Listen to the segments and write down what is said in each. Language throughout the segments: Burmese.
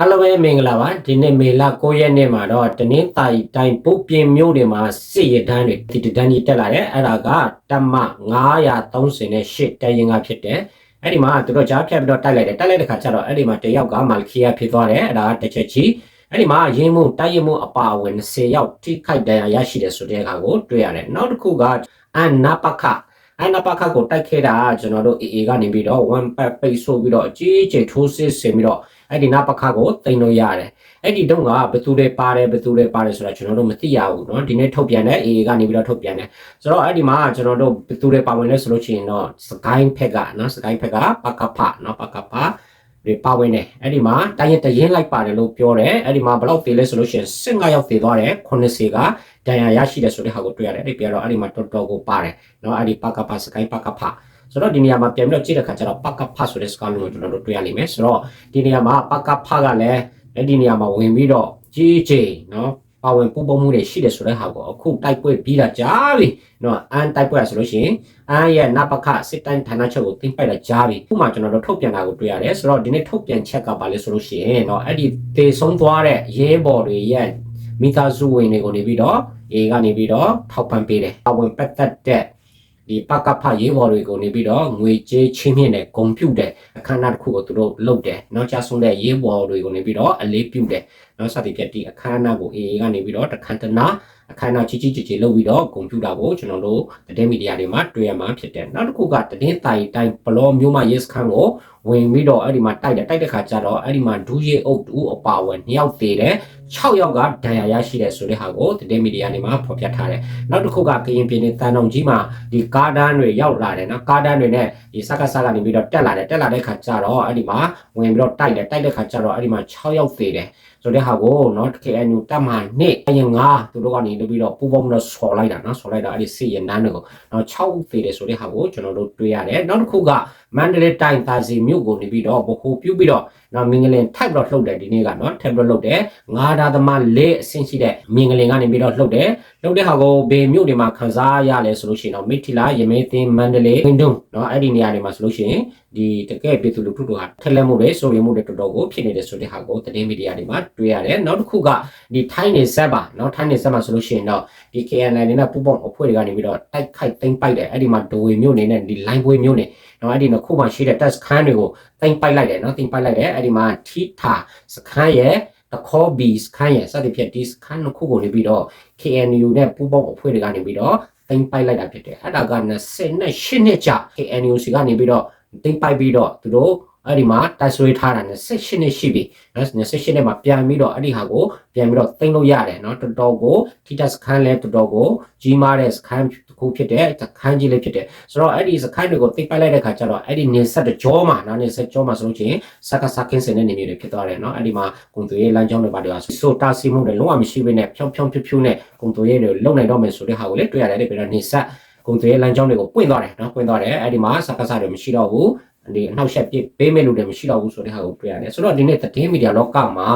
အားလုံးပဲမင်္ဂလာပါဒီနေ့မေလ9ရက်နေ့မှာတော့တနင်္သာရီတိုင်းပုတ်ပြင်းမြို့တွေမှာစစ်ရတန်းတွေဒီတန်းကြီးတက်လာတယ်အဲ့ဒါကတမ938တရင်ကဖြစ်တယ်အဲ့ဒီမှာသူတို့ကြားဖြတ်ပြီးတော့တိုက်လိုက်တယ်တိုက်လိုက်တဲ့ခါကျတော့အဲ့ဒီမှာတယောက်ကမာလခီယာဖြစ်သွားတယ်အဲ့ဒါကတစ်ချက်ကြီးအဲ့ဒီမှာရင်းမှုတိုက်ရမှုအပါအဝင်20ယောက်ထိခိုက်ဒဏ်ရာရရှိတယ်ဆိုတဲ့အခါကိုတွေ့ရတယ်နောက်တစ်ခုကအနာပခ အနာပခကိုတိုက်ခဲ့တာကျွန်တော်တို့ AA ကနေပြီးတော့ one pack ပိတ်ဆို့ပြီးတော့အကြီးအကျယ်ထိုးစစ်ဆင်ပြီးတော့အဲ့ဒီနာပခကိုတင်လို့ရတယ်အဲ့ဒီတုန်းကဘယ်သူတွေပါတယ်ဘယ်သူတွေပါတယ်ဆိုတာကျွန်တော်တို့မသိရဘူးเนาะဒီနေ့ထုတ်ပြန်တဲ့ AA ကနေပြီးတော့ထုတ်ပြန်တယ်ဆိုတော့အဲ့ဒီမှာကျွန်တော်တို့ဘယ်သူတွေပါဝင်လဲဆိုလို့ရှိရင်တော့စကိုင်းဖက်ကเนาะစကိုင်းဖက်ကပကဖเนาะပကဖတွေပါဝင်တယ်အဲ့ဒီမှာတိုင်းရင်တရင်လိုက်ပါတယ်လို့ပြောတယ်အဲ့ဒီမှာဘယ်လောက်သေးလဲဆိုလို့ရှိရင်15ရောက်သေးသွားတယ်90က ဒဏ်ရာရရှိတယ်ဆိုတဲ့ဟာကိုတွေ့ရတယ်အဲ့ဒီပြတော့အဲ့ဒီမှာတော်တော်ကိုပါတယ်နော်အဲ့ဒီပါကပါစကိုင်းပါကဖဆိုတော့ဒီနေရာမှာပြန်ပြီးတော့ကြည့်တဲ့ခါကျတော့ပါကဖဆိုတဲ့စကားလုံးကိုကျွန်တော်တို့တွေ့ရလိမ့်မယ်ဆိုတော့ဒီနေရာမှာပါကဖကလည်းအဲ့ဒီနေရာမှာဝင်ပြီးတော့ကြီးကြီးနော်ပါဝင်ပုံပုံမှုတွေရှိတယ်ဆိုတဲ့ဟာကိုအခုတိုက်ပွဲပြီးတာကြားပြီနော်အန်တိုက်ပွဲဆိုလို့ရှိရင်အန်ရဲ့နပခစစ်တိုင်းဌာနချုပ်ကိုတင်ပိုက်တာကြားပြီခုမှကျွန်တော်တို့ထုတ်ပြန်တာကိုတွေ့ရတယ်ဆိုတော့ဒီနေ့ထုတ်ပြန်ချက်ကပါလဲဆိုလို့ရှိရင်နော်အဲ့ဒီသေဆုံးသွားတဲ့ရဲဘော်တွေရဲ့မိသားစုဝင်တွေကိုနေပြီးတော့ အေကနေပြီးတော့ထောက်ပံ့ပေးတယ်ပါဝင်ပတ်သက်တဲ့ဒီပကဖရေးဘော်တွေကိုနေပြီးတော့ငွေကြေးချင်းမြင့်တဲ့ဂုံပြုတ်တဲ့အခမ်းအနားတစ်ခုကိုသူတို့လုပ်တယ်။နောက်ကြဆုံးတဲ့ရေးဘော်တွေကိုနေပြီးတော့အလေးပြုတ်တယ်။နောက်စသည်ဖြင့်ဒီအခမ်းအနားကို AA ကနေပြီးတော့တခန့်တနာ အခမ်းအနားကြီးကြီးကြီးကြီးလုပ်ပြီးတော့ဂုံပြုတ်တာကိုကျွန်တော်တို့သတင်းမီဒီယာတွေမှာတွေ့ရမှာဖြစ်တယ်။နောက်တစ်ခုကသတင်းတိုင်တိုင်းဘလောမျိုးမရေးစခန်းကိုဝင်ပြီးတော့အဲ့ဒီမှာတိုက်တယ်တိုက်တဲ့ခါကျတော့အဲ့ဒီမှာဒူးရီအုပ်တူအပါဝင်2ယောက်သေးတယ်6ယောက်ကဒဏ်ရာရရှိတယ်ဆိုတဲ့ဟာကိုသတင်းမီဒီယာတွေမှာဖော်ပြထားတယ်။နောက်တစ်ခုကကရင်ပြည်နယ်တန်တုံကြီးမှာဒီကားဒန်းတွေရောက်လာတယ်နော်ကားဒန်းတွေနဲ့ဒီစကားစကားနေပြီးတော့တက်လာတယ်တက်လာတဲ့ခါကျတော့အဲ့ဒီမှာဝင်ပြီးတော့တိုက်တယ်တိုက်တဲ့ခါကျတော့အဲ့ဒီမှာ6ယောက်သေးတယ်ဆိုတဲ့ဟာကိုနော် KNU တက်မှနှစ်အရင်ငါသူတို့ကနေပြီးတော့ပူပေါင်းပြီးတော့ဆော်လိုက်တာနော်ဆော်လိုက်တာအဲ့ဒီစစ်ရနန်းတွေကိုနော်6သေးတယ်ဆိုတဲ့ဟာကိုကျွန်တော်တို့တွေ့ရတယ်နောက်တစ်ခုကမန္တလေးတိုင်းသာစီမြို့ကိုနေပြီးတော့ဘခုပြုတ်ပြီးတော့နော်မင်္ဂလင်ထိုက်ပြီးတော့လှုပ်တယ်ဒီနေ့ကနော်ထိုက်ပြီးတော့လှုပ်တယ်ငါးဒါသမားလေးအဆင့်ရှိတဲ့မင်္ဂလင်ကနေပြီးတော့လှုပ်တယ်လှုပ်တဲ့ဟာကိုဘေမြို့တွေမှာခန်းစားရလဲဆိုလို့ရှိရင်တော့မိထီလာရမေးသိန်းမန္တလေးဝင်းတုံနော်အဲ့ဒီနေရာတွေမှာဆိုလို့ရှိရင်ဒီတကယ်ပြည်သူလူထုတို့ဟာထက်လက်မှုတွေစိုးရိမ်မှုတွေတော်တော်ကိုဖြစ်နေတယ်ဆိုတဲ့ဟာကိုသတင်းမီဒီယာတွေမှာတွေ့ရတယ်နောက်တစ်ခုကဒီထိုင်းနေဆက်ပါနော်ထိုင်းနေဆက်မှာဆိုလို့ရှိရင်တော့ဒီ KNL နဲ့ပူပေါင်းအဖွဲ့တွေကနေပြီးတော့တိုက်ခိုက်သိမ်းပိုက်တယ်အဲ့ဒီမှာဒိုဝေမြို့နေနဲ့ဒီ line ပွဲမြို့နေ နော်အဲ့ဒီနှစ်ခုမှရှိတဲ့ test ခန်းတွေကိုသိမ်းပိုက်လိုက်တယ်နော်သိမ်းပိုက်လိုက်တယ်အဲ့ဒီမှာထီထာစခန်းရဲ့တခေါ်ဘီစခန်းရဲ့စသဖြင့်ဒီစခန်းနှစ်ခုကိုနေပြီးတော့ KNU နဲ့ပူပေါင်းအဖွဲ့တွေကနေပြီးတော့သိမ်းပိုက်လိုက်တာဖြစ်တယ်အဲ့ဒါက28နှစ်ကြာ KNU စီကနေပြီးတော့သိမ်းပိုက်ပြီးတော့သူတို့ အဲ့ဒီမှာတိုက်ဆွေးထားတာ28နှစ်ရှိပြီနော်28နှစ်မှာပြန်ပြီးတော့အဲ့ဒီဟာကိုပြန်ပြီးတော့သိမ်းလို့ရတယ်နော်တော်တော်ကိုထိတက်စခန်းလဲတော်တော်ကိုကြီးမားတဲ့စခန်းတစ်ခုဖြစ်တဲ့စခန်းကြီးလေးဖြစ်တယ်ဆိုတော့အဲ့ဒီစခန်းတွေကိုသိမ်းပိုက်လိုက်တဲ့ခါကျတော့အဲ့ဒီနေဆက်တကြောမှာနော်နေဆက်ကြောမှာဆိုလို့ချင်းစကစကင်းစင်တဲ့နေမျိုးတွေဖြစ်သွားတယ်နော်အဲ့ဒီမှာကုံသွေးလမ်းကြောင်းတွေပါတယ်ဆိုတာစီမှုတွေလုံးဝမရှိဘဲနဲ့ဖြောင်းဖြောင်းဖြူဖြူနဲ့ကုံသွေးတွေလုံနိုင်တော့မယ်ဆိုတဲ့ဟာကိုလည်းတွေ့ရတယ်ပြီးတော့နေဆက်ကုံသွေးလမ်းကြောင်းတွေကိုပွင့်သွားတယ်နော်ပွင့်သွားတယ်အဲ့ဒီမှာစကစတွေမရှိတော့ဘူး ဒီအနောက်ရှက်ပြပေးမဲ့လို့လည်းမရှိတော့ဘူးဆိုတဲ့ဟာကိုတွေ့ရတယ်ဆိုတော့ဒီနေ့သတင်းမီဒီယာလောကမှာ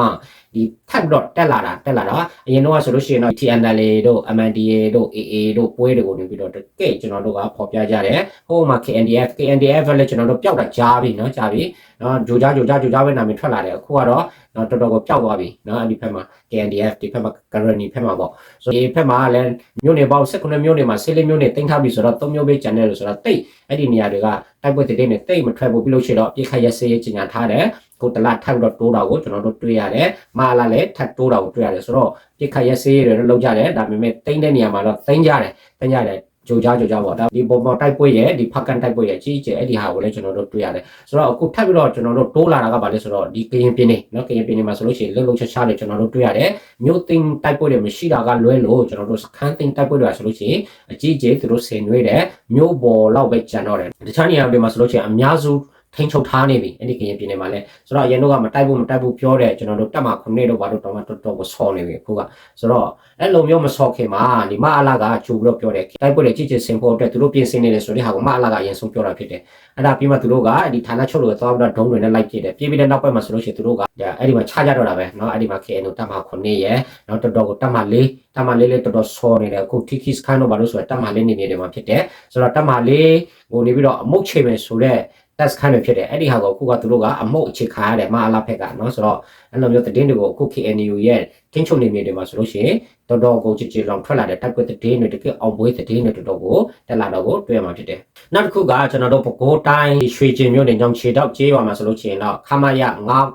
ဒီထပ်ပြီးတော့တက်လာတာတက်လာတာအရင်တော့ဆိုလို့ရှိရင်တော့ TNL တို့ MNDA တို့ AA တို့ပွဲတွေကိုနေပြီးတော့တကယ်ကျွန်တော်တို့ကပေါ်ပြကြတယ်ဟိုမှာ KNDF KNDF လည်းကျွန်တော်တို့ပျောက်တာကြားပြီနော်ကြားပြီနော်ဂျိုကြားဂျိုကြားဂျိုကြားပဲနာမည်ထွက်လာတယ်အခုကတော့နော်တော်တော်ကိုပျောက်သွားပြီနော်အဲ့ဒီဖက်မှာ KNDF ဒီဖက်မှာ Guarani ဖက်မှာပေါ့ဆိုဒီဖက်မှာလည်းမြို့နယ်ပေါင်း16မြို့နယ်မှာ16မြို့နယ်တင်ထားပြီဆိုတော့3မြို့ပဲကျန်တယ်လို့ဆိုတော့တိတ်အဲ့ဒီနေရာတွေကတိုက်ပွဲတွေနဲ့တိတ်မထွက်ဘူးပြီးလို့ရှိရင်တော့အပြစ်ခတ်ရစေးကြီးညာထားတယ် ကိုတလထပ်တော့တိုးတာကိုကျွန်တော်တို့တွေ့ရတယ်မာလာလည်းထပ်တိုးတာကိုတွေ့ရတယ်ဆိုတော့ပြစ်ခတ်ရစေးတွေလောက်ကြတယ်ဒါပေမဲ့တိမ့်တဲ့နေရာမှာတော့တိမ့်ကြတယ်တိမ့်ကြတယ်ကြိုကြားကြိုကြားပေါ့ဒါဒီပုံပေါ်တိုက်ပွဲရဲ့ဒီဖက်ကန်တိုက်ပွဲရဲ့အကြီးအကျယ်အဲ့ဒီဟာကိုလည်းကျွန်တော်တို့တွေ့ရတယ်ဆိုတော့အခုထပ်ပြီးတော့ကျွန်တော်တို့တိုးလာတာကဘာလဲဆိုတော့ဒီကရင်ပြည်နေနော်ကရင်ပြည်နေမှာဆိုလို့ရှိရင်လှုပ်လှုပ်ရှားရှားတွေကျွန်တော်တို့တွေ့ရတယ်မြို့သိမ်းတိုက်ပွဲတွေမရှိတာကလွဲလို့ကျွန်တော်တို့စခန်းသိမ်းတိုက်ပွဲတွေဆိုလို့ရှိရင်အကြီးအကျယ်သူတို့ဆင်နွှဲတယ်မြို့ပေါ်လောက်ပဲကျန်တော့တယ်တခြားနေရာတွေမှာဆိုလို့ရှိရင်အများစု ထိန်းချုပ်ထားနေပြီအဲ့ဒီကရင်ပြည်နယ်မှာလဲဆိုတော့အရင်တော့ကမတိုက်ဘူးမတိုက်ဘူးပြောတယ်ကျွန်တော်တို့တက်မှာခုနှစ်တော့ဘာလို့တော့မှတော်တော်ကိုဆော်နေပြီအခုကဆိုတော့အဲ့လိုမျိုးမဆော်ခင်မှာဒီမအလာကချူပြီးတော့ပြောတယ်တိုက်ပွဲတွေကြည့်ချင်စင်ဖို့အတွက်သူတို့ပြင်ဆင်နေတယ်ဆိုတဲ့ဟာကိုမအလာကအရင်ဆုံးပြောတာဖြစ်တယ်အဲ့ဒါပြီးမှသူတို့ကဒီဌာနချုပ်တွေသွားပြီးတော့ဒုံးတွေနဲ့လိုက်ပြစ်တယ်ပြစ်ပြီးတဲ့နောက်ပိုင်းမှာဆိုလို့ရှိရင်သူတို့ကအဲ့ဒီမှာခြားကြတော့တာပဲเนาะအဲ့ဒီမှာ KNO တက်မှာခုနှစ်ရဲ့เนาะတော်တော်ကိုတက်မှာလေးတက်မှာလေးလေးတော်တော်ဆော်နေတယ်အခု Tiki Scan တော့ဘာလို့ဆိုတော့တက်မှာလေးနေနေတယ်မှာဖြစ်တယ်ဆိုတော့တက်မှာလေးကိုနေပြီးတော့အမုတ်ချိန်မယ်ဆိုတော့တ test ခံနေဖြစ်တယ်အဲ့ဒီဟာကိုအခုကသူတို့ကအမှုတ်အခြေခံရတယ်မအလားဖက်ကနော်ဆိုတော့အဲ့လိုမျိုးသတင်းတွေကိုအခု KNU ရဲ့ တင်းချုပ်နေမြေတွေမှာဆိုလို့ရှိရင်တော်တော်ကိုကြည်ကြည်လောင်ထွက်လာတဲ့တက်ကွက်သတင်းတွေတကယ်အောင်ပွဲသတင်းတွေတော်တော်ကိုတက်လာတော့ကိုတွေ့မှာဖြစ်တယ်နောက်တစ်ခုကကျွန်တော်တို့ပဲခူးတိုင်းရွှေကျင်မြို့နယ်ညောင်ချေတောက်ကျေးရွာမှာဆိုလို့ရှိရင်တော့ခမရ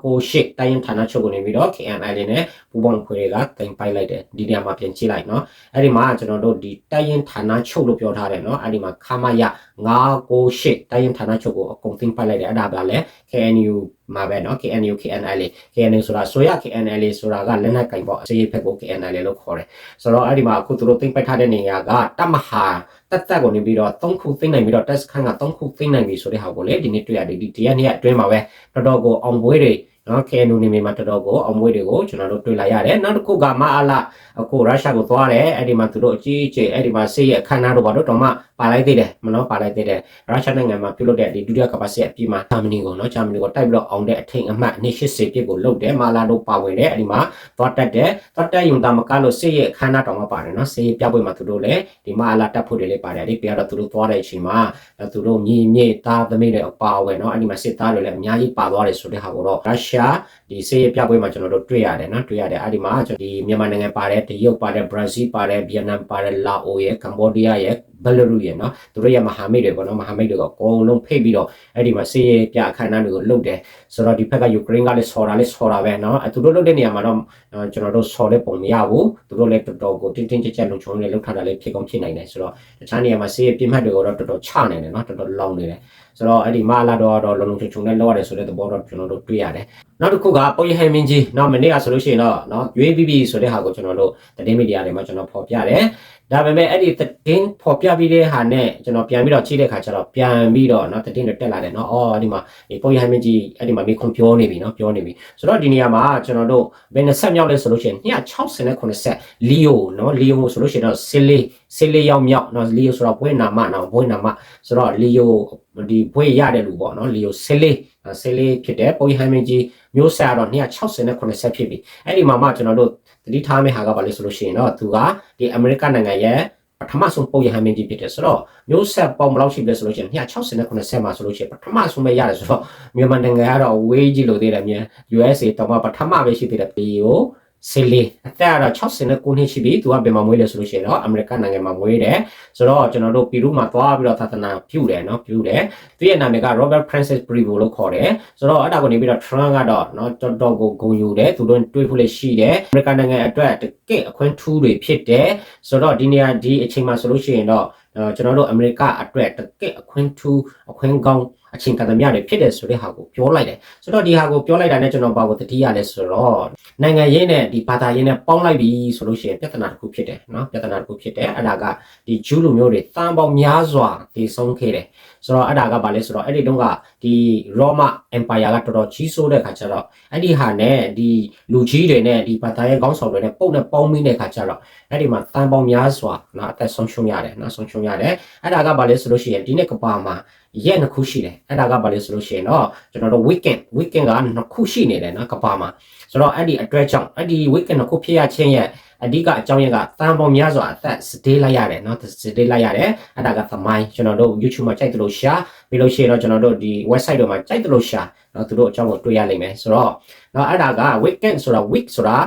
998တိုင်းရင်ဌာနချုပ်ကနေပြီးတော့ KNI လေးနဲ့ပူပေါင်းဖွဲ့တွေကတင်ပိုက်လိုက်တယ်ဒီနေရာမှာပြင်ကြည့်လိုက်နော်အဲ့ဒီမှာကျွန်တော်တို့ဒီတိုင်းရင်ဌာနချုပ်လို့ပြောထားတယ်နော်အဲ့ဒီမှာခမရ998တိုင်းရင်ဌာနချုပ်ကိုအကုန်တင်ပိုက်လိုက်တယ်အဲ့ဒါပါလဲ KNU မှာပဲเนาะ KNU KNI လေး KNU ဆိုတာဆိုရ KNI လေးဆိုတာကလက်နက်ကင်ပေါ့အစေးဖက်ကို KNI လေးလို့ခေါ်တယ်ဆိုတော့အဲ့ဒီမှာအခုသူတို့သိမ့်ပိုက်ထားတဲ့နေရာကတမဟာတက်တက်ကိုနေပြီးတော့၃ခုသိမ့်နိုင်ပြီးတော့ test ခန်းက၃ခုသိမ့်နိုင်ပြီဆိုတဲ့ဟာကိုလေဒီနေ့တွေ့ရတယ်ဒီတရားနေ့အတွင်းမှာပဲတော်တော်ကိုအောင်ပွဲတွေနော် KNU နေမြေမှာတော်တော်ကိုအောင်ပွဲတွေကိုကျွန်တော်တို့တွေ့လာရတယ်နောက်တစ်ခုကမအားလာအခုရုရှားကိုသွားတယ်အဲ့ဒီမှာသူတို့အကြီးအကျယ်အဲ့ဒီမှာဆေးရဲ့အခမ်းအနားတို့ဘာလို့တော့မှ ပါလိုက်သေးတယ်မနော်ပါလိုက်သေးတယ်ရုရှားနိုင်ငံမှာပြုလုပ်တဲ့ဒီဒုတိယကမ္ဘာစစ်အပြီးမှာဂျာမနီကိုနော်ဂျာမနီကိုတိုက်ပြီးတော့အောင်တဲ့အထိန်အမှတ်280ပြစ်ကိုလုတ်တယ်မာလာတို့ပါဝင်တယ်အဲ့ဒီမှာသွားတက်တယ်သွားတက်ယုံတာမကလို့ဆေးရဲ့အခမ်းအနားတော်မှာပါတယ်နော်ဆေးပြပွဲမှာသူတို့လည်းဒီမာလာတက်ဖို့တွေလည်းပါတယ်အဲ့ဒီပြတော့သူတို့သွားတဲ့အချိန်မှာသူတို့မြေမြေသားသမီးတွေအပါအဝင်နော်အဲ့ဒီမှာစစ်သားတွေလည်းအများကြီးပါသွားတယ်ဆိုတဲ့ဟာကိုတော့ရုရှားဒီဆေးရဲ့ပြပွဲမှာကျွန်တော်တို့တွေ့ရတယ်နော်တွေ့ရတယ်အဲ့ဒီမှာဒီမြန်မာနိုင်ငံပါတယ်တရုတ်ပါတယ်ဘရာဇီးပါတယ်ဗီယက်နမ်ပါတယ်လာအိုရဲ့ကမ္ဘောဒီးယားရဲ့ ဘယ်လရုရဲ့နော်သူတို့ရဲ့မဟာမိတ်တွေပေါ့နော်မဟာမိတ်တွေကအကုန်လုံးဖိတ်ပြီးတော့အဲ့ဒီမှာဆေးရပြအခမ်းအနားတွေကိုလုပ်တယ်ဆိုတော့ဒီဘက်ကယူကရိန်းကလည်းဆော်တာလည်းဆော်တာပဲနော်အဲသူတို့လုပ်တဲ့နေရာမှာတော့ကျွန်တော်တို့ဆော်တဲ့ပုံမရဘူးသူတို့လည်းတော်တော်ကိုတင်းတင်းကြပ်ကြပ်လုံချုံလေးလုပ်ထားတာလည်းဖြစ်ကောင်းဖြစ်နိုင်တယ်ဆိုတော့တခြားနေရာမှာဆေးရပြင်းမှတ်တွေကိုတော့တော်တော်ချနိုင်တယ်နော်တော်တော်လောင်နေတယ်ဆိုတော့အဲ့ဒီမလာတော့တော့လုံလုံချုံချုံနဲ့လောက်ရတယ်ဆိုတဲ့သဘောတော့ကျွန်တော်တို့တွေ့ရတယ်နောက်တစ်ခုကပေါ်ရဟန်မင်းကြီးနော်မနေ့ကဆိုလို့ရှိရင်တော့နော် UABB ဆိုတဲ့ဟာကိုကျွန်တော်တို့သတင်းမီဒီယာတွေမှာကျွန်တော်ဖော်ပြတယ် ဒါပေမဲ့အဲ့ဒီသတင်းဖော်ပြပြီးတဲ့ဟာနဲ့ကျွန်တော်ပြန်ပြီးတော့ချိန်တဲ့ခါကျတော့ပြန်ပြီးတော့เนาะသတင်းတွေတက်လာတယ်เนาะအော်အဲ့ဒီမှာဒီပုံရဟမင်းကြီးအဲ့ဒီမှာမိခွန်ပြောနေပြီเนาะပြောနေပြီဆိုတော့ဒီနေရာမှာကျွန်တော်တို့ဘယ်နှစ်ဆက်မြောက်လဲဆိုလို့ရှိရင်269ဆက်လီယိုเนาะလီယိုဆိုလို့ရှိရင်တော့ဆီလီဆီလီရောက်မြောက်เนาะလီယိုဆိုတော့ဘွေးနာမเนาะဘွေးနာမဆိုတော့လီယိုဒီဘွေးရတဲ့လူပေါ့เนาะလီယိုဆီလီ ဆီလီဖြစ်တယ်ပုံရဟမင်းကြီးမျိုးဆက်တော့269ဆက်ဖြစ်ပြီအဲ့ဒီမှာမှကျွန်တော်တို့တတိထားမယ့်ဟာကဘာလဲဆိုလို့ရှိရင်တော့သူကဒီအမေရိကန်နိုင်ငံရဲ့ပထမဆုံးပုံရဟန်းမင်းကြီးဖြစ်တယ်ဆိုတော့မျိုးဆက်ပေါင်းဘယ်လောက်ရှိပြီလဲဆိုလို့ရှိရင်269ဆက်မှာဆိုလို့ရှိရင်ပထမဆုံးပဲရတယ်ဆိုတော့မြန်မာနိုင်ငံကတော့ဝေးကြီးလို့သေးတယ်မြန် USA တော့မှပထမပဲရှိသေးတယ်ပြည်ကို ဆီလီအသက်ကတော့69နှစ်ရှိပြီသူကဘယ်မှာမွေးလဲဆိုလို့ရှိရင်တော့အမေရိကန်နိုင်ငံမှာမွေးတယ်ဆိုတော့ကျွန်တော်တို့ပီရူးမှာသွားပြီးတော့သာသနာပြုတယ်เนาะပြုတယ်သူရဲ့နာမည်က Robert Francis Prevo လို့ခေါ်တယ်ဆိုတော့အဲ့ဒါကိုနေပြီးတော့ Trump ကတော့เนาะတော်တော်ကိုဂုဏ်ယူတယ်သူတို့တွေးဖို့လည်းရှိတယ်အမေရိကန်နိုင်ငံအတွက်တကယ့်အခွင့်ထူးတွေဖြစ်တယ်ဆိုတော့ဒီနေရာဒီအချိန်မှာဆိုလို့ရှိရင်တော့ကျွန်တော်တို့အမေရိကအတွက်တကယ့်အခွင့်ထူးအခွင့်ကောင်း အချင်းကသမ ्या တွေဖြစ်တယ်ဆိုတဲ့ဟာကိုပြောလိုက်တယ်ဆိုတော့ဒီဟာကိုပြောလိုက်တာနဲ့ကျွန်တော်ဘာကိုတတိရလဲဆိုတော့နိုင်ငံရေးနဲ့ဒီဘာသာရေးနဲ့ပေါင်းလိုက်ပြီဆိုလို့ရှိရင်ပြဿနာတစ်ခုဖြစ်တယ်နော်ပြဿနာတစ်ခုဖြစ်တယ်အဲ့ဒါကဒီဂျူးလူမျိုးတွေတန်ပေါင်းများစွာတည်ဆုံးခဲ့တယ်ဆိုတော့အဲ့ဒါကဘာလဲဆိုတော့အဲ့ဒီတုန်းကဒီရောမ empire ကတော်တော်ကြီးစိုးတဲ့ခါကျတော့အဲ့ဒီဟာနဲ့ဒီလူကြီးတွေနဲ့ဒီဘာသာရေးခေါင်းဆောင်တွေနဲ့ပုံနဲ့ပေါင်းမိတဲ့ခါကျတော့အဲ့ဒီမှာတန်ပေါင်းများစွာနော်အသက်ဆုံးရှုံးရတယ်နော်ဆုံးရှုံးရတယ်အဲ့ဒါကဘာလဲဆိုလို့ရှိရင်ဒီနေ့ကဘာမှာရက်နှစ်ခုရှိတယ်အဲ့ဒါကဘာလဲဆိုလို့ရှိရင်တော့ကျွန်တော်တို့ weekend weekend ကနှစ်ခုရှိနေတယ်နော်ကဘာမှာဆိုတော့အဲ့ဒီအတွက်ကြောင့်အဲ့ဒီ weekend နှစ်ခုဖြစ်ရခြင်းရဲ့အဓိကအကြောင်းရင်းကတန်ပေါင်းများစွာအသက်စတေးလိုက်ရတယ်နော်စတေးလိုက်ရတယ်အဲ့ဒါကသမိုင်းကျွန်တော်တို့ YouTube မှာကြိုက်သလို share ပြီးလို့ရှိရင်တော့ကျွန်တော်တို့ဒီ website တွေမှာကြိုက်သလို share နော်သူတို့အကြောင်းကိုတွေ့ရနိုင်မယ်ဆိုတော့နော်အဲ့ဒါက weekend ဆိုတာ week ဆိုတာ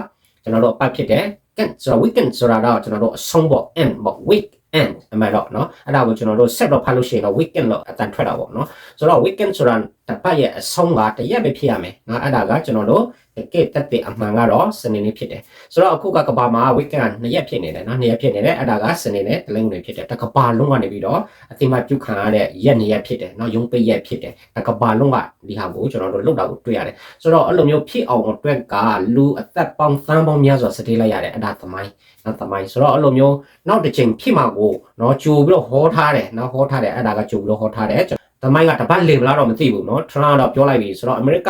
ကျွန်တော်တို့အပတ်ဖြစ်တယ် weekend ဆိုတာ weekend ဆိုတာတော့ကျွန်တော်တို့အဆုံးပေါ့ end ပေါ့ week end အမှန်တော့เนาะအဲ့ဒါကိုကျွန်တော်တို့ set တော့ဖတ်လို့ရှိရင်တော့ weekend လို့အတန်ထွက်တာပေါ့เนาะဆိုတော့ weekend ဆိုတာ တစ်ပတ်ရဲ့အဆုံးကတရက်ပဲဖြစ်ရမယ်။ငါအဲ့ဒါကကျွန်တော်တို့တကယ်တက်တဲ့အမှန်ကတော့စနေနေ့ဖြစ်တယ်။ဆိုတော့အခုကကဘာမှာ weekend ကနှစ်ရက်ဖြစ်နေတယ်နော်။နှစ်ရက်ဖြစ်နေတယ်။အဲ့ဒါကစနေနေ့တလင်းတွေဖြစ်တယ်။တကဘာလုံးကနေပြီးတော့အတိမပြုခံရတဲ့ရက်နှစ်ရက်ဖြစ်တယ်နော်။ရုံးပိတ်ရက်ဖြစ်တယ်။တကဘာလုံးကဒီဟာကိုကျွန်တော်တို့လောက်တာကိုတွေ့ရတယ်။ဆိုတော့အဲ့လိုမျိုးဖြစ်အောင်အတွက်ကလူအသက်ပေါင်းသန်းပေါင်းများစွာစတေးလိုက်ရတယ်။အဲ့ဒါသမိုင်းနော်သမိုင်းဆိုတော့အဲ့လိုမျိုးနောက်တစ်ချိန်ဖြစ်မှာကိုနော်ကြိုပြီးတော့ဟောထားတယ်နော်ဟောထားတယ်အဲ့ဒါကကြိုပြီးတော့ဟောထားတယ် သမိုင်းကတပတ်လေဗလာတော့မသိဘူးเนาะထရန့်တော့ပြောလိုက်ပြီဆိုတော့အမေရိကက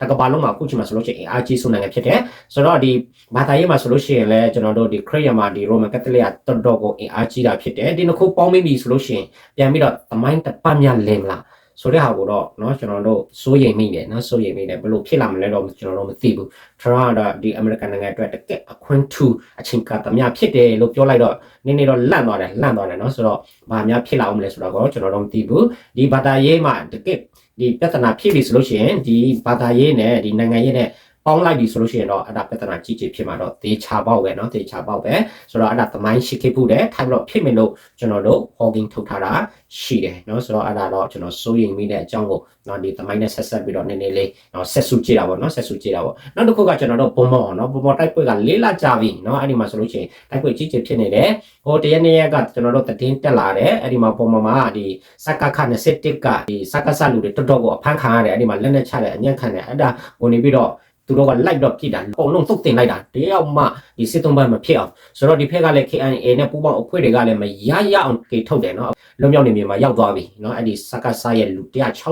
တကဘာလုံးမှာအခုချိန်မှာဆိုလို့ရှိရင်အားကြီးဆုံးနိုင်ငံဖြစ်တယ်ဆိုတော့ဒီဘာသာရေးမှာဆိုလို့ရှိရင်လည်းကျွန်တော်တို့ဒီခရစ်ယာန်မှာဒီရိုမန်ကက်သလစ်ကတော်တော်ကိုအားကြီးတာဖြစ်တယ်ဒီနှစ်ခုပေါင်းပြီးပြီဆိုလို့ရှိရင်ပြန်ပြီးတော့သမိုင်းတပတ်များလင်မလား ဆိုတဲ့ဟာကိုတော့เนาะကျွန်တော်တို့စိုးရိမ်မိတယ်เนาะစိုးရိမ်မိတယ်ဘယ်လိုဖြစ်လာမလဲတော့ကျွန်တော်တို့မသိဘူးထရန့်တော့ဒီအမေရိကန်နိုင်ငံအတွက်တကယ်အခွင့်ထူအချိန်ကတည်းကဖြစ်တယ်လို့ပြောလိုက်တော့နည်းနည်းတော့လန့်သွားတယ်လန့်သွားတယ်เนาะဆိုတော့ဘာများဖြစ်လာအောင်မလဲဆိုတော့ကျွန်တော်တို့မသိဘူးဒီဘာသာရေးမှာတကယ် ဒီပြဿနာဖြစ်ပြီဆိုလို့ရှိရင်ဒီဘာသာရေးနဲ့ဒီနိုင်ငံရေးနဲ့ ပေါင်းလိုက်ပြီဆိုလို့ရှိရင်တော့အဲ့ဒါပြဿနာကြီးကြီးဖြစ်မှာတော့သေချာပေါက်ပဲเนาะသေချာပေါက်ပဲဆိုတော့အဲ့ဒါသမိုင်းရှိခဲ့ဖို့တဲ့ထိုင်ပြီးတော့ဖြစ်မယ်လို့ကျွန်တော်တို့ hogging ထုတ်ထားတာရှိတယ်เนาะဆိုတော့အဲ့ဒါတော့ကျွန်တော်စိုးရိမ်မိတဲ့အကြောင်းကိုเนาะဒီသမိုင်းနဲ့ဆက်ဆက်ပြီးတော့နည်းနည်းလေးเนาะဆက်စုကြည့်တာပေါ့เนาะဆက်စုကြည့်တာပေါ့နောက်တစ်ခုကကျွန်တော်တို့ပုံမောเนาะပုံမောတိုက်ပွဲကလေးလကြာပြီเนาะအဲ့ဒီမှာဆိုလို့ရှိရင်တိုက်ပွဲကြီးကြီးဖြစ်နေတယ်ဟိုတရက်နေ့ရက်ကကျွန်တော်တို့တည်င်းတက်လာတယ်အဲ့ဒီမှာပုံမောမှာဒီစက္ကခ21ကဒီစက္ကဆလူတွေတော်တော်ကိုအဖမ်းခံရတယ်အဲ့ဒီမှာလက်နဲ့ချတယ်အညံ့ခံတယ်အဲ့ဒါဝင်နေပြီးတော့ သူတို့ကလိုက်တော့ပြစ်တာအကုန်လုံးသုတ်တင်လိုက်တာတယောက်မှဒီစစ်သုံးပန်းမဖြစ်အောင်ဆိုတော့ဒီဖက်ကလည်း KNA နဲ့ပူးပေါင်းအဖွဲ့တွေကလည်းမရရအောင်ကေထုတ်တယ်နော်လုံမြောက်နေမြေမှာရောက်သွားပြီနော်အဲ့ဒီစကားစားရဲ့လူ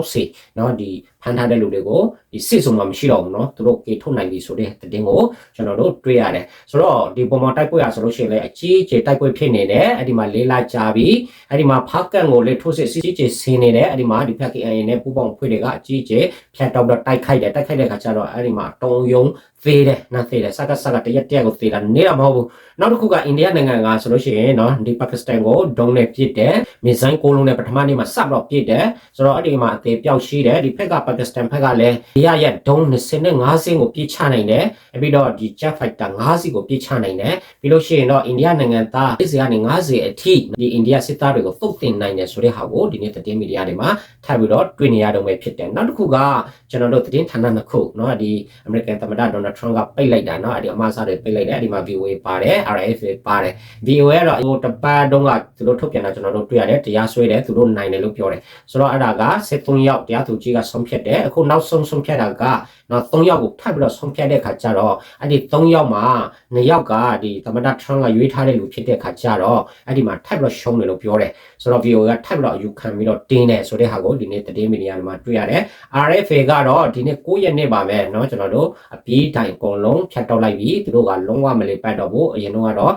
160နော်ဒီဖမ်းထားတဲ့လူတွေကိုဒီစစ်စုံမှမရှိတော့ဘူးเนาะသူတို့ကေထုတ်နိုင်ပြီဆိုတဲ့တဲ့တင်ကိုကျွန်တော်တို့တွေ့ရတယ်ဆိုတော့ဒီပုံမှာတိုက်ပွဲရဆိုလို့ရှိရင်လည်းအကြီးအကျယ်တိုက်ပွဲဖြစ်နေတယ်အဲ့ဒီမှာလေးလာကြာပြီအဲ့ဒီမှာဖားကန်ကိုလေထိုးစစ်စီးကြီးဆင်းနေတယ်အဲ့ဒီမှာဒီဖက် KNA နဲ့ပူးပေါင်းအဖွဲ့တွေကအကြီးအကျယ်ဖြတ်တော့တော့တိုက်ခိုက်တယ်တိုက်ခိုက်တဲ့ခါကျတော့အဲ့ဒီမှာတုံယုံ သေးတယ်နော်သေးတယ်စကားစကားတရက်တရက်ကိုသေးတာနေတာမဟုတ်ဘူးနောက်တစ်ခုကအိန္ဒိယနိုင်ငံကဆိုလို့ရှိရင်နော်ဒီပါကစ္စတန်ကိုဒုံးနဲ့ပစ်တယ်မစ်ဇိုင်းကိုလုံးနဲ့ပထမနေ့မှာစတော့ပစ်တယ်ဆိုတော့အဲ့ဒီမှာအသေးပြောက်ရှိတယ်ဒီဖက်ကပါကစ္စတန်ဖက်ကလည်းဒီရရက်ဒုံး25စင်းကိုပြစ်ချနိုင်တယ်ပြီးတော့ဒီ jet fighter 5စီးကိုပြစ်ချနိုင်တယ်ပြီးလို့ရှိရင်တော့အိန္ဒိယနိုင်ငံသားစစ်စီကနေ90အထိဒီအိန္ဒိယစစ်သားတွေကိုသုတ်တင်နိုင်တယ်ဆိုတဲ့ဟာကိုဒီနေ့သတင်းမီဒီယာတွေမှာထပ်ပြီးတော့တွေ့နေရတော့ပဲဖြစ်တယ်နောက်တစ်ခုကကျွန်တော်တို့သတင်းဌာနနှစ်ခုเนาะဒီ အမေရိကန်သမ္မတဒေါ် နယ်ထရန့်ကပိတ်လိုက်တာเนาะအဲ့ဒီအမှားစားတွေပိတ်လိုက်တယ်အဲ့ဒီမှာ VOA ပါတယ် RFA ပါတယ် VOA ကတော့ဟိုတပတ်တုန်းကသူတို့ထုတ်ပြန်တာကျွန်တော်တို့တွေ့ရတယ်တရားစွဲတယ်သူတို့နိုင်တယ်လို့ပြောတယ်ဆိုတော့အဲ့ဒါက73ယောက်တရားသူကြီးကဆုံးဖြတ်တယ်အခုနောက်ဆုံးဆုံးဖြတ်တာက နော်3ယောက်ကိုထပ်ပြီးတော့ဆုံးဖြတ်တဲ့ခါကျတော့အဲ့ဒီ3ယောက်မှာ2ယောက်ကဒီသမ္မတထရန့်ကရွေးထားတဲ့လူဖြစ်တဲ့ခါကျတော့အဲ့ဒီမှာထပ်ပြီးတော့ရှုံးတယ်လို့ပြောတယ်ဆိုတော့ VOA ကထပ်ပြီးတော့အယူခံပြီးတော့တင်းတယ်ဆိုတဲ့ဟာကိုဒီနေ့သတင်းမီဒီယာတွေမှာတွေ့ရတယ် RFA ကတော့ဒီနေ့9ရက်နေ့ပါပဲเนาะကျွန်တော်တို့အပြေးတိုင်အကုန်လုံးဖြတ်တောက်လိုက်ပြီသူတို့ကလုံးဝမလေးပတ်တော့ဘူးအရင်တော့ကတော့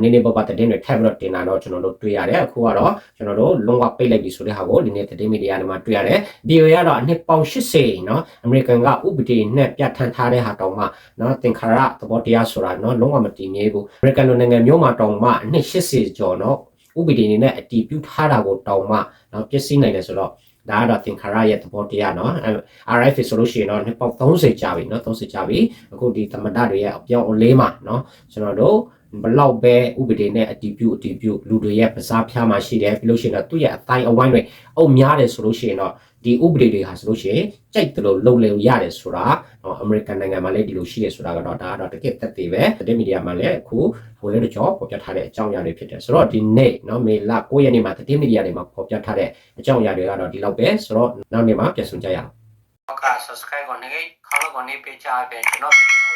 နင်းနေပပသတင်းတွေထပ်ပြီးတော့တင်တာတော့ကျွန်တော်တို့တွေ့ရတယ်အခုကတော့ကျွန်တော်တို့လုံးဝပိတ်လိုက်ပြီဆိုတဲ့ဟာကိုဒီနေ့သတင်းမီဒီယာတွေမှာတွေ့ရတယ် BOA ကတော့အနှစ်ပေါင်း80เนาะအမေရိကန်ကဥပ ဒေနဲ့ပြဋ္ဌာန်းထားတဲ့ဟာတောင်မှเนาะသင်္ခါရသဘောတရားဆိုတာเนาะလုံးဝမတည်မြဲဘူးအမေရိကန်လိုနိုင်ငံမျိုးမှာတောင်မှအနှစ်80ကျော်เนาะဥပဒေနေနဲ့အတည်ပြုထားတာကိုတောင်မှเนาะပြည့်စည်နိုင်တယ်ဆိုတော့ဒါကတော့သင်္ခါရရဲ့သဘောတရားเนาะ RFA ဆိုလို့ရှိရင်တော့နှစ်ပေါက်30ကြာပြီเนาะ30ကြာပြီအခုဒီသမဒတွေရဲ့အပြောင်းအလဲမှာเนาะကျွန်တော်တို့ ဘလောက်ပဲဥပဒေနဲ့အတီးပြုတ်အတီးပြုတ်လူတွေရဲ့ပစားဖြားမှရှိတယ်ပြလို့ရှိရင်တော့သူ့ရဲ့အတိုင်းအဝိုင်းတွေအုပ်များတယ်ဆိုလို့ရှိရင်တော့ဒီဥပဒေတွေဟာဆိုလို့ရှိရင်ကြိုက်တယ်လို့လုပ်လေရတယ်ဆိုတာတော့အမေရိကန်နိုင်ငံမှာလည်းဒီလိုရှိတယ်ဆိုတာကတော့ဒါကတော့တကယ့်သက်သေပဲသတင်းမီဒီယာမှာလည်းအခုဟိုလည်းတကြောပေါ်ပြထားတဲ့အကြောင်းအရာတွေဖြစ်တယ်ဆိုတော့ဒီနေ့နော်မေလ9ရက်နေ့မှာသတင်းမီဒီယာတွေမှာပေါ်ပြထားတဲ့အကြောင်းအရာတွေကတော့ဒီလောက်ပဲဆိုတော့နောက်နေ့မှာပြန်ဆုံကြရအောင်ဟုတ်ကဲ့ subscribe ကိုနေခါလို့ကိုနေပေးချပေးကျွန်တော်ဗီဒီယို